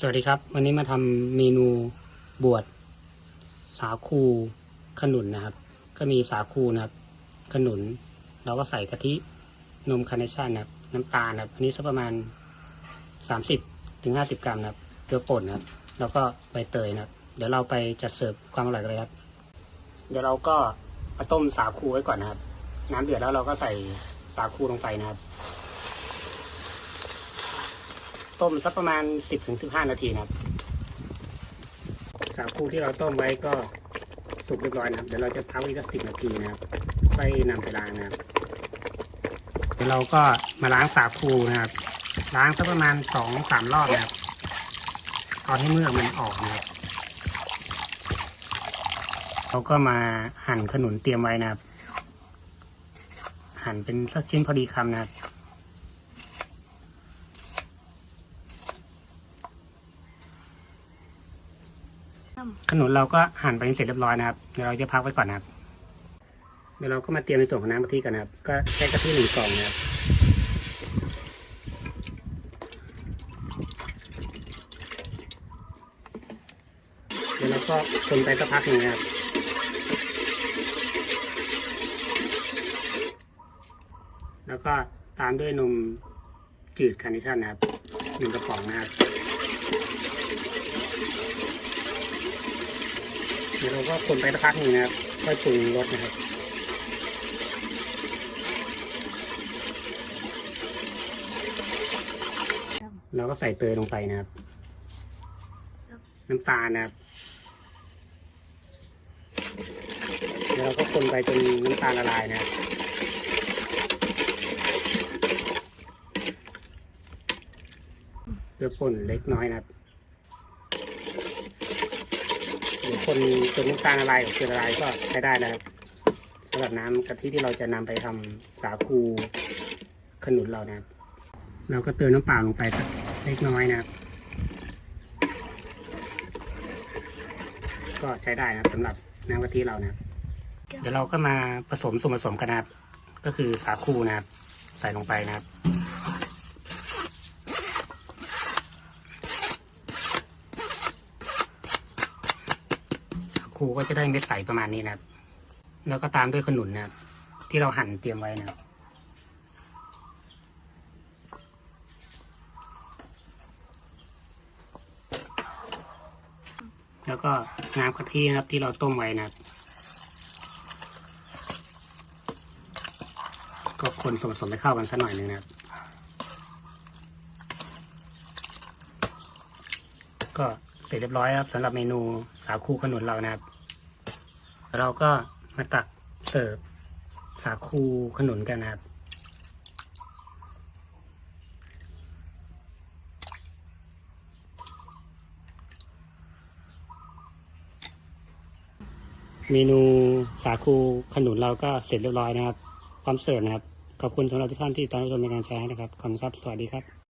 สวัสดีครับ วันนี้มาทำเมนูบวชสาคูขนุนนะครับ ก็มีสาคูนะครับ ขนุนเราก็ใส่กะทินมคาร์เนชั่นนะครับ น้ำตาลนะครับ อันนี้สักประมาณสามสิบถึงห้าสิบกรัมนะครับเกลือป่นนะครับ แล้วก็ใบเตยนะครับ เดี๋ยวเราไปจัดเสิร์ฟความอร่อยกันเลยครับ เดี๋ยวเราก็มาต้มสาคูไว้ก่อนนะครับ น้ำเดือดแล้วเราก็ใส่สาคูลงไปนะครับ ต้มสักประมาณสิบถึงสิบห้านาทีนะครับสาคูที่เราต้มไว้ก็สุกเรียบร้อยนะครับ เดี๋ยวเราจะพักไว้สักสิบนาทีนะครับค่อยนำไปล้างนะครับ เดี๋ยวเราก็มาล้างสาคูนะครับ ล้างสักประมาณสองสามรอบนะครับเอาให้เมือกมันออกนะครับเราก็มาหั่นขนุนเตรียมไว้นะครับ หั่นเป็นสักชิ้นพอดีคำนะครับ ขนุนเราก็หั่นไปเสร็จเรียบร้อยนะครับ เดี๋ยวเราจะพักไว้ก่อนนะครับ เดี๋ยวเราก็มาเตรียมในส่วนของน้ำกะทิกันนะครับ ก็ใช้กะทิหนึ่งกล่องนะครับเดี๋ยวเราก็คนไปสักพักหนึ่งนะครับแล้วก็ตามด้วยนมจืดคาร์เนชั่นนะครับหนึ่งกระป๋องนะครับ เดี๋ยวเราก็คนไปสักพักหนึ่งนะครับค่อยปรุงรสนะครับเราก็ใส่เตยลงไปนะครับ น้ำตาลนะครับเดี๋ยวเราก็คนไปจนน้ำตาลละลายนะครับเกลือป่นเล็กน้อยนะครับ หรือ คนจนน้ำตาลละลายกับเกลือละลายก็ใช้ได้นะครับสำหรับน้ำกะทิที่เราจะนำไปทำสาคูขนุนเรานะครับเราก็เติมน้ำเปล่าลงไปสักเล็กน้อยนะครับ ก็ใช้ได้นะครับสำหรับน้ำกะทิเรานะครับ เดี๋ยวเราก็มาผสมส่วนผสมกันนะครับ ก็คือสาคูนะครับ ใส่ลงไปนะครับ ครูก็จะได้เม็ดใสประมาณนี้นะครับ แล้วก็ตามด้วยขนุนนะครับที่เราหั่นเตรียมไว้นะครับแล้วก็น้ำกะทินะครับที่เราต้มไว้นะครับก็คนส่วนผสมให้เข้ากันสักหน่อยนึงนะครับ ก็ เสร็จเรียบร้อยครับสำหรับเมนูสาคูขนุนเรานะครับ เราก็มาตักเสิร์ฟสาคูขนุนกันนะครับเมนูสาคูขนุนเราก็เสร็จเรียบร้อยนะครับพร้อมเสิร์ฟนะครับ ขอบคุณสำหรับทุกท่านที่ตามรับชมในการแชร์นะครับ ขอบคุณครับ สวัสดีครับ